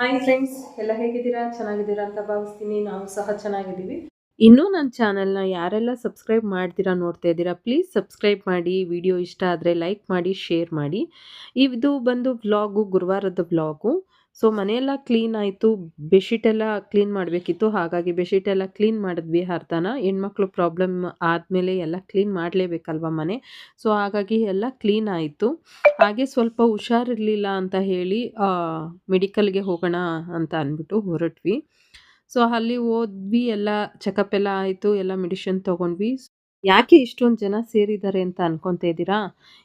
Hi friends ಎಲ್ಲ ಹೇಗಿದ್ದೀರಾ? ಚೆನ್ನಾಗಿದ್ದೀರಾ ಅಂತ ಭಾವಿಸ್ತೀನಿ. ನಾವು ಸಹ ಚೆನ್ನಾಗಿದ್ದೀವಿ. ಇನ್ನೂ ನನ್ನ ಚಾನೆಲ್ನ ಯಾರೆಲ್ಲ ಸಬ್ಸ್ಕ್ರೈಬ್ ಮಾಡ್ತೀರಾ ನೋಡ್ತಾ ಇದ್ದೀರಾ ಪ್ಲೀಸ್ ಸಬ್ಸ್ಕ್ರೈಬ್ ಮಾಡಿ ವಿಡಿಯೋ ಇಷ್ಟ ಆದರೆ ಲೈಕ್ ಮಾಡಿ ಶೇರ್ ಮಾಡಿ. ಇದು ಬಂದು ವ್ಲಾಗು ಗುರುವಾರದ ವ್ಲಾಗು ಸೊ ಮನೆಯೆಲ್ಲ ಕ್ಲೀನ್ ಆಯಿತು ಬೆಡ್ಶೀಟ್ ಎಲ್ಲ ಕ್ಲೀನ್ ಮಾಡಬೇಕಿತ್ತು. ಹಾಗಾಗಿ ಬೆಡ್ಶೀಟ್ ಎಲ್ಲ ಕ್ಲೀನ್ ಮಾಡಿದ್ವಿ ಅರ್ಧನ ಹೆಣ್ಮಕ್ಳು ಪ್ರಾಬ್ಲಮ್ ಆದಮೇಲೆ ಎಲ್ಲ ಕ್ಲೀನ್ ಮಾಡಲೇಬೇಕಲ್ವ ಮನೆ? ಸೊ ಹಾಗಾಗಿ ಎಲ್ಲ ಕ್ಲೀನ್ ಆಯಿತು. ಹಾಗೆ ಸ್ವಲ್ಪ ಹುಷಾರಿರಲಿಲ್ಲ ಅಂತ ಹೇಳಿ ಮೆಡಿಕಲ್ಗೆ ಹೋಗೋಣ ಅಂತ ಅಂದ್ಬಿಟ್ಟು ಹೊರಟ್ವಿ. ಸೊ ಅಲ್ಲಿ ಹೋದ್ವಿ ಎಲ್ಲ ಚೆಕಪ್ ಎಲ್ಲ ಆಯಿತು, ಎಲ್ಲ ಮೆಡಿಷನ್ ತೊಗೊಂಡ್ವಿ. ಯಾಕೆ ಇಷ್ಟೊಂದು ಜನ ಸೇರಿದ್ದಾರೆ ಅಂತ ಅನ್ಕೊತಾ ಇದ್ದೀರಾ?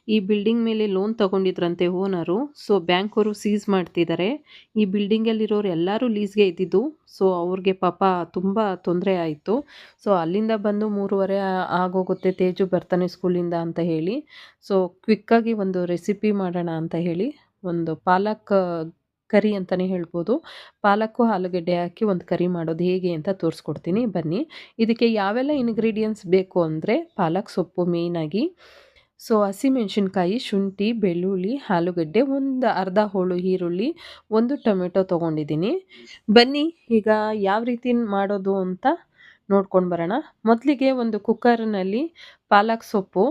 ಈ ಬಿಲ್ಡಿಂಗ್ ಮೇಲೆ ಲೋನ್ ತಗೊಂಡಿದ್ರಂತೆ ಓನರು. ಸೊ ಬ್ಯಾಂಕ್ ಅವರು ಸೀಸ್ ಮಾಡ್ತಿದ್ದಾರೆ. ಈ ಬಿಲ್ಡಿಂಗಲ್ಲಿರೋರು ಎಲ್ಲರೂ ಲೀಸ್ಗೆ ಇದ್ದಿದ್ದು. ಸೊ, ಅವ್ರಿಗೆ ಪಾಪ ತುಂಬ ತೊಂದರೆ ಆಯಿತು. ಸೊ, ಅಲ್ಲಿಂದ ಬಂದು ಮೂರುವರೆ ಆಗೋಗುತ್ತೆ ತೇಜು ಬರ್ತಾನೆ ಸ್ಕೂಲಿಂದ ಅಂತ ಹೇಳಿ. ಸೊ, ಕ್ವಿಕ್ಕಾಗಿ ಒಂದು ರೆಸಿಪಿ ಮಾಡೋಣ ಅಂತ ಹೇಳಿ. ಒಂದು ಪಾಲಕ್ ಕರಿ ಅಂತಲೇ ಹೇಳ್ಬೋದು. ಪಾಲಕ್ಕು, ಆಲೂಗಡ್ಡೆ ಹಾಕಿ ಒಂದು ಕರಿ ಮಾಡೋದು ಹೇಗೆ ಅಂತ ತೋರಿಸ್ಕೊಡ್ತೀನಿ. ಬನ್ನಿ. ಇದಕ್ಕೆ ಯಾವೆಲ್ಲ ಇನ್ಗ್ರೀಡಿಯೆಂಟ್ಸ್ ಬೇಕು ಅಂದರೆ ಪಾಲಕ್ ಸೊಪ್ಪು ಮೇಯ್ನಾಗಿ ಸೊ ಹಸಿಮೆಣ್ಸಿನ್ಕಾಯಿ, ಶುಂಠಿ, ಬೆಳ್ಳುಳ್ಳಿ, ಆಲೂಗಡ್ಡೆ ಒಂದು ಅರ್ಧ ಹೋಳು ಈರುಳ್ಳಿ, ಒಂದು ಟೊಮೆಟೊ ತೊಗೊಂಡಿದ್ದೀನಿ. ಬನ್ನಿ, ಈಗ ಯಾವ ರೀತಿ ಮಾಡೋದು ಅಂತ ನೋಡ್ಕೊಂಡು ಬರೋಣ. ಮೊದಲಿಗೆ ಒಂದು ಕುಕ್ಕರ್ನಲ್ಲಿ ಪಾಲಕ್ ಸೊಪ್ಪು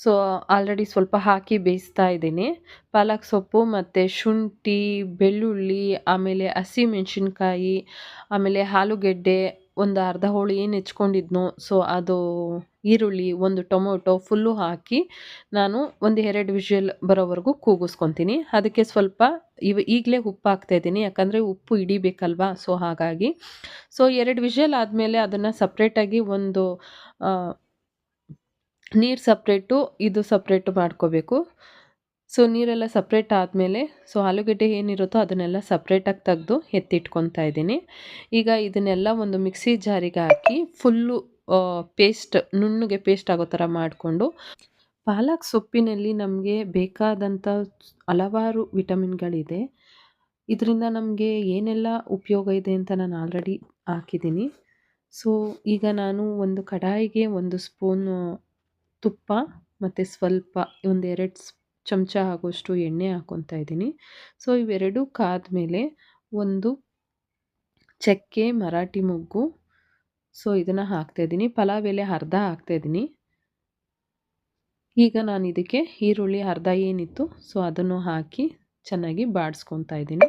ಸೊ, ಆಲ್ರೆಡಿ ಸ್ವಲ್ಪ ಹಾಕಿ ಬೇಯಿಸ್ತಾ ಇದ್ದೀನಿ. ಪಾಲಕ್ ಸೊಪ್ಪು ಮತ್ತು ಶುಂಠಿ, ಬೆಳ್ಳುಳ್ಳಿ, ಆಮೇಲೆ ಹಸಿಮೆಣ್ಸಿನ್ಕಾಯಿ ಆಮೇಲೆ ಆಲೂಗೆಡ್ಡೆ ಒಂದು ಅರ್ಧ ಹೋಳು ಏನು ಹೆಚ್ಕೊಂಡಿದ್ನೋ, ಸೊ, ಅದು ಈರುಳ್ಳಿ, ಒಂದು ಟೊಮೊಟೊ ಫುಲ್ಲು ಹಾಕಿ ನಾನು ಒಂದು ಎರಡು ವಿಷಲ್ ಬರೋವರೆಗೂ ಕೂಗಿಸ್ಕೊತೀನಿ. ಅದಕ್ಕೆ ಸ್ವಲ್ಪ ಇವ ಈಗಲೇ ಉಪ್ಪು ಹಾಕ್ತಾಯಿದ್ದೀನಿ ಯಾಕಂದರೆ ಉಪ್ಪು ಹಿಡಿಬೇಕಲ್ವಾ, ಸೊ, ಹಾಗಾಗಿ. ಸೊ, ಎರಡು ವಿಷಲ್ ಆದಮೇಲೆ ಅದನ್ನು ಸಪ್ರೇಟಾಗಿ ಒಂದು ನೀರು ಸಪ್ರೇಟು, ಇದು ಸಪ್ರೇಟು ಮಾಡ್ಕೋಬೇಕು. ಸೊ, ನೀರೆಲ್ಲ ಸಪ್ರೇಟ್ ಆದಮೇಲೆ, ಸೊ, ಆಲೂಗಡ್ಡೆ ಏನಿರುತ್ತೋ ಅದನ್ನೆಲ್ಲ ಸಪ್ರೇಟಾಗಿ ತೆಗೆದು ಎತ್ತಿಟ್ಕೊತಾ ಇದ್ದೀನಿ. ಈಗ ಇದನ್ನೆಲ್ಲ ಒಂದು ಮಿಕ್ಸಿ ಜಾರಿಗೆ ಹಾಕಿ ಫುಲ್ಲು ಪೇಸ್ಟ್, ನುಣ್ಣಗೆ ಪೇಸ್ಟ್ ಆಗೋ ಥರ ಮಾಡಿಕೊಂಡು, ಪಾಲಕ್ ಸೊಪ್ಪಿನಲ್ಲಿ ನಮಗೆ ಬೇಕಾದಂಥ ಹಲವಾರು ವಿಟಮಿನ್ಗಳಿದೆ. ಇದರಿಂದ ನಮಗೆ ಏನೆಲ್ಲ ಉಪಯೋಗ ಇದೆ ಅಂತ ನಾನು ಆಲ್ರೆಡಿ ಹಾಕಿದ್ದೀನಿ. ಸೊ, ಈಗ ನಾನು ಒಂದು ಕಡಾಯಿಗೆ ಒಂದು ಸ್ಪೂನು ತುಪ್ಪ ಮತ್ತು ಸ್ವಲ್ಪ ಒಂದೆರಡು ಚಮಚ ಆಗೋಷ್ಟು ಎಣ್ಣೆ ಹಾಕ್ಕೊತಾ ಇದ್ದೀನಿ. ಸೊ, ಇವೆರಡೂ ಕಾದ್ಮೇಲೆ ಒಂದು ಚಕ್ಕೆ, ಮರಾಠಿ ಮೊಗ್ಗು. ಸೊ, ಇದನ್ನು ಹಾಕ್ತಾಯಿದ್ದೀನಿ ಪಲಾವ್ ಎಲೆ ಅರ್ಧ ಹಾಕ್ತಾಯಿದ್ದೀನಿ ಈಗ ನಾನು ಇದಕ್ಕೆ ಈರುಳ್ಳಿ ಅರ್ಧ ಏನಿತ್ತು, ಸೊ ಅದನ್ನು ಹಾಕಿ ಚೆನ್ನಾಗಿ ಬಾಡಿಸ್ಕೊತಾ ಇದ್ದೀನಿ.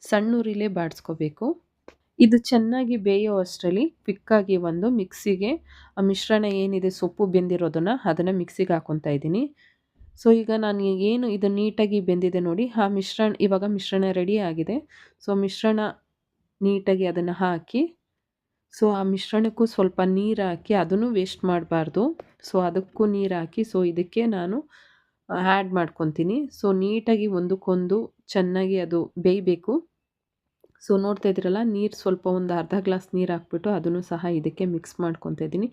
ಸಣ್ಣ ಉರಿಲೇ ಬಾಡಿಸ್ಕೋಬೇಕು. ಇದು ಚೆನ್ನಾಗಿ ಬೇಯೋ ಅಷ್ಟರಲ್ಲಿ ಕ್ವಿಕ್ಕಾಗಿ ಒಂದು ಮಿಕ್ಸಿಗೆ ಆ ಮಿಶ್ರಣ ಏನಿದೆ, ಸೊಪ್ಪು ಬೆಂದಿರೋದನ್ನು ಅದನ್ನು ಮಿಕ್ಸಿಗೆ ಹಾಕೊತಾ ಇದ್ದೀನಿ. ಸೊ ಈಗ ನಾನು ಏನು ಇದು ನೀಟಾಗಿ ಬೆಂದಿದೆ ನೋಡಿ, ಆ ಮಿಶ್ರಣ, ಇವಾಗ ಮಿಶ್ರಣ ರೆಡಿ ಆಗಿದೆ. ಸೊ ಮಿಶ್ರಣ ನೀಟಾಗಿ ಅದನ್ನು ಹಾಕಿ ಸೊ ಆ ಮಿಶ್ರಣಕ್ಕೂ ಸ್ವಲ್ಪ ನೀರು ಹಾಕಿ ಅದನ್ನು ವೇಸ್ಟ್ ಮಾಡಬಾರ್ದು. ಸೊ ಅದಕ್ಕೂ ನೀರು ಹಾಕಿ ಸೊ ಇದಕ್ಕೆ ನಾನು ಆ್ಯಡ್ ಮಾಡ್ಕೊತೀನಿ ಸೊ ನೀಟಾಗಿ ಒಂದಕ್ಕೊಂದು ಚೆನ್ನಾಗಿ ಅದು ಬೇಯಬೇಕು. ಸೊ ನೋಡ್ತಾ ಇದ್ದೀರಲ್ಲ, ನೀರು ಸ್ವಲ್ಪ ಒಂದು ಅರ್ಧ ಗ್ಲಾಸ್ ನೀರು ಹಾಕ್ಬಿಟ್ಟು ಅದನ್ನು ಸಹ ಇದಕ್ಕೆ ಮಿಕ್ಸ್ ಮಾಡ್ಕೊತ ಇದ್ದೀನಿ.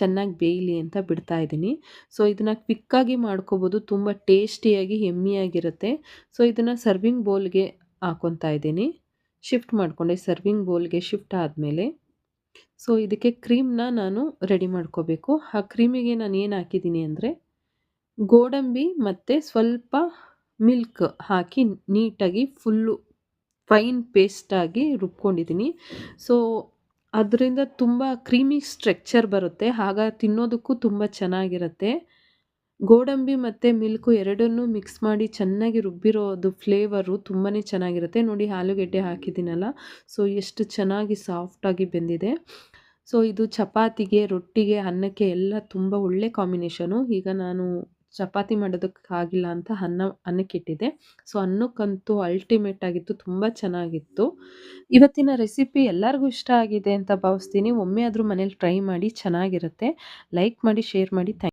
ಚೆನ್ನಾಗಿ ಬೇಯಲಿ ಅಂತ ಬಿಡ್ತಾ ಇದ್ದೀನಿ. ಸೊ ಇದನ್ನು ಕ್ವಿಕ್ಕಾಗಿ ಮಾಡ್ಕೋಬೋದು, ತುಂಬ ಟೇಸ್ಟಿಯಾಗಿ, ಹೆಮ್ಮೆಯಾಗಿರುತ್ತೆ. ಸೊ ಇದನ್ನು ಸರ್ವಿಂಗ್ ಬೌಲ್ಗೆ ಹಾಕೊತಾ ಇದ್ದೀನಿ. ಶಿಫ್ಟ್ ಮಾಡಿಕೊಂಡೆ ಸರ್ವಿಂಗ್ ಬೌಲ್ಗೆ ಶಿಫ್ಟ್ ಆದಮೇಲೆ. ಸೊ ಇದಕ್ಕೆ ಕ್ರೀಮ್ನ ನಾನು ರೆಡಿ ಮಾಡ್ಕೋಬೇಕು. ಆ ಕ್ರೀಮಿಗೆ ನಾನು ಏನು ಹಾಕಿದ್ದೀನಿ ಅಂದರೆ, ಗೋಡಂಬಿ ಮತ್ತು ಸ್ವಲ್ಪ ಮಿಲ್ಕ್ ಹಾಕಿ ನೀಟಾಗಿ ಫುಲ್ಲು ಫೈನ್ ಪೇಸ್ಟಾಗಿ ರುಬ್ಕೊಂಡಿದ್ದೀನಿ. ಸೊ ಅದರಿಂದ ತುಂಬ ಕ್ರೀಮಿ ಸ್ಟ್ರಕ್ಚರ್ ಬರುತ್ತೆ. ಆಗ ತಿನ್ನೋದಕ್ಕೂ ತುಂಬ ಚೆನ್ನಾಗಿರುತ್ತೆ. ಗೋಡಂಬಿ ಮತ್ತು ಮಿಲ್ಕು ಎರಡನ್ನೂ ಮಿಕ್ಸ್ ಮಾಡಿ ಚೆನ್ನಾಗಿ ರುಬ್ಬಿರೋದು ಫ್ಲೇವರು ತುಂಬಾ ಚೆನ್ನಾಗಿರುತ್ತೆ. ನೋಡಿ, ಆಲೂಗೆಡ್ಡೆ ಹಾಕಿದ್ದೀನಲ್ಲ. ಸೊ ಎಷ್ಟು ಚೆನ್ನಾಗಿ ಸಾಫ್ಟಾಗಿ ಬೆಂದಿದೆ. ಸೊ ಇದು ಚಪಾತಿಗೆ, ರೊಟ್ಟಿಗೆ, ಅನ್ನಕ್ಕೆ ಎಲ್ಲ ತುಂಬ ಒಳ್ಳೆ ಕಾಂಬಿನೇಷನು. ಈಗ ನಾನು ಚಪಾತಿ ಮಾಡೋದಕ್ಕಾಗಿಲ್ಲ ಅಂತ ಅನ್ನ, ಅನ್ನಕ್ಕಿಟ್ಟಿದ್ದೆ. ಸೊ ಅನ್ನಕ್ಕಂತೂ ಅಲ್ಟಿಮೇಟ್ ಆಗಿತ್ತು, ತುಂಬ ಚೆನ್ನಾಗಿತ್ತು. ಇವತ್ತಿನ ರೆಸಿಪಿ ಎಲ್ಲರಿಗೂ ಇಷ್ಟ ಆಗಿದೆ ಅಂತ ಭಾವಿಸ್ತೀನಿ. ಒಮ್ಮೆ ಆದರೂ ಮನೇಲಿ ಟ್ರೈ ಮಾಡಿ ಚೆನ್ನಾಗಿರುತ್ತೆ. ಲೈಕ್ ಮಾಡಿ ಶೇರ್ ಮಾಡಿ. ಥ್ಯಾಂಕ್